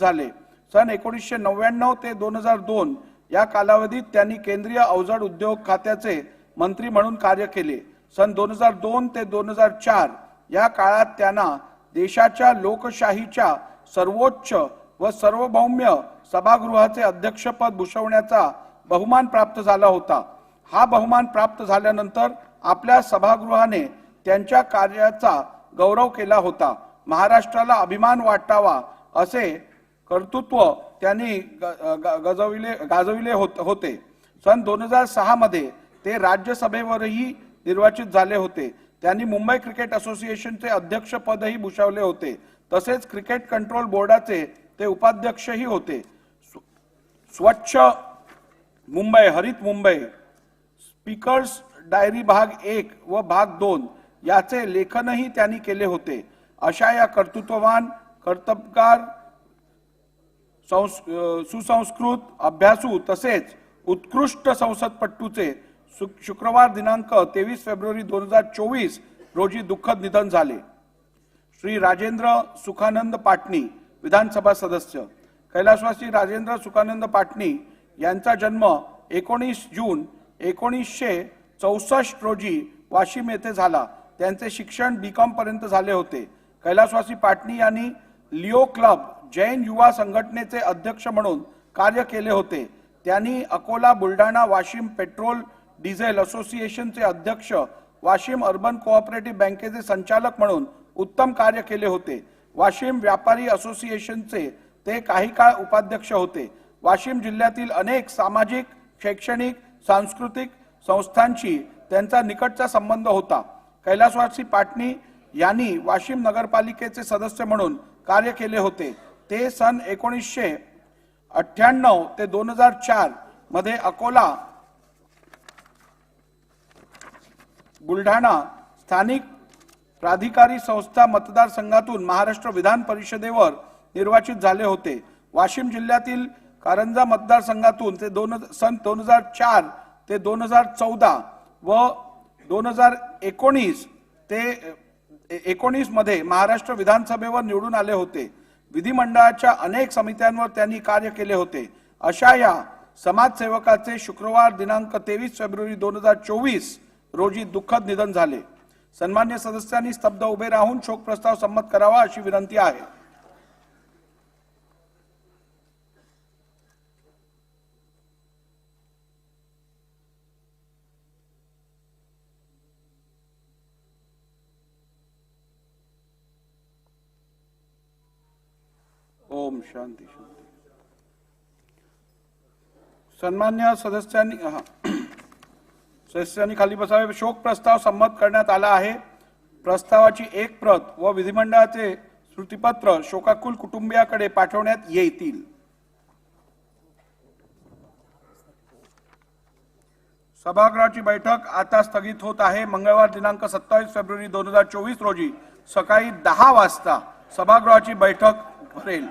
झाले. सन एकोणीसशे नव्याण्णव ते दोन हजार दोन या कालावधीत त्यांनी केंद्रीय अवजड उद्योग खात्याचे मंत्री म्हणून कार्य केले. सन दोन हजार दोन ते दोन हजार चार या काळात त्यांना देशाच्या लोकशाहीच्या सर्वोच्च व सार्वभौम्य सभागृहाचे अध्यक्षपद भूषवण्याचा बहुमान प्राप्त झाला होता. हा बहुमान प्राप्त झाल्यानंतर आपल्या सभागृहाने त्यांच्या कार्याचा गौरव केला होता. महाराष्ट्राला अभिमान वाटावा असे कर्तृत्व त्यांनी ग- ग- गजविले गाजविले होत- होते. सन दोन हजार सहामध्ये ते राज्यसभेवरही निर्वाचित झाले होते. त्यांनी मुंबई क्रिकेट असोसिएशनचे अध्यक्षपदही भूषवले होते. तसेच क्रिकेट कंट्रोल बोर्डाचे ते उपाध्यक्षही होते. स्व- स्वच्छ मुंबई हरित मुंबई स्पीकर्स डायरी भाग एक व भाग दोन याचे लेखनही त्यांनी केले होते. अशा या कर्तृत्ववान कर्तबगार सुसंस्कृत अभ्यासू तसेच उत्कृष्ट संसदपट्टूचे शुक्रवार दिनांक तेवीस फेब्रुवारी दोन हजार चोवीस रोजी दुःखद निधन झाले. श्री राजेंद्र सुखानंद पाटणी विधानसभा सदस्य. कैलासवासी राजेंद्र सुखानंद पाटणी यांचा जन्म एकोणीस जून एकोणीसशे चौसष्ट रोजी वाशिम येथे झाला. त्यांचे शिक्षण बी पर्यंत झाले होते. कैलासवासी पाटणी यांनी लिओ क्लब जैन युवा संघटनेचे अध्यक्ष म्हणून कार्य केले होते. त्यांनी अकोला बुलढाणा वाशिम पेट्रोल डिझेल असोसिएशनचे अध्यक्ष वाशिम अर्बन कोऑपरेटिव्ह बँकेचे संचालक म्हणून उत्तम कार्य केले होते. वाशिम व्यापारी असोसिएशनचे ते काही काळ उपाध्यक्ष होते. वाशिम जिल्ह्यातील अनेक सामाजिक शैक्षणिक सांस्कृतिक संस्थांशी त्यांचा निकटचा संबंध होता. कैलासवासी पाटणी यांनी वाशिम नगरपालिकेचे सदस्य म्हणून कार्य केले होते. ते सन एकोणीसशे अठ्ठ्याण्णव ते दोन हजार चारमध्ये अकोला बुलढाणा स्थानिक प्राधिकारी संस्था मतदारसंघातून महाराष्ट्र विधान परिषदेवर निर्वाचित झाले होते. वाशिम जिल्ह्यातील कारंजा मतदारसंघातून ते दोन सन दोन हजार चार ते दोन हजार चौदा व दोन हजार एकोणीस ते एकोणीसमध्ये महाराष्ट्र विधानसभेवर निवडून आले होते. विधिमंडळाच्या अनेक समित्यांवर त्यांनी कार्य केले होते. अशा या समाजसेवकाचे शुक्रवार दिनांक तेवीस फेब्रुवारी दोन हजार चोवीस रोजी दुःखद निधन झाले. सन्मान्य सदस्यांनी स्तब्ध उभे राहून शोक प्रस्ताव संमत करावा अशी विनंती आहे. ओम शांती शांती. सन्मान्य सदस्यांनी सदस्यांनी खाली बसावे. शोक प्रस्ताव संमत करण्यात आला आहे. प्रस्तावाची एक प्रत व विधिमंडळाचे स्मृतीपत्र शोकाकुल कुटुंबियाकडे पाठवण्यात येतील. सभागृहाची बैठक आता स्थगित होत आहे. मंगळवार दिनांक सत्तावीस फेब्रुवारी दोन हजार चोवीस रोजी सकाळी दहा वाजता सभागृहाची बैठक भरेल.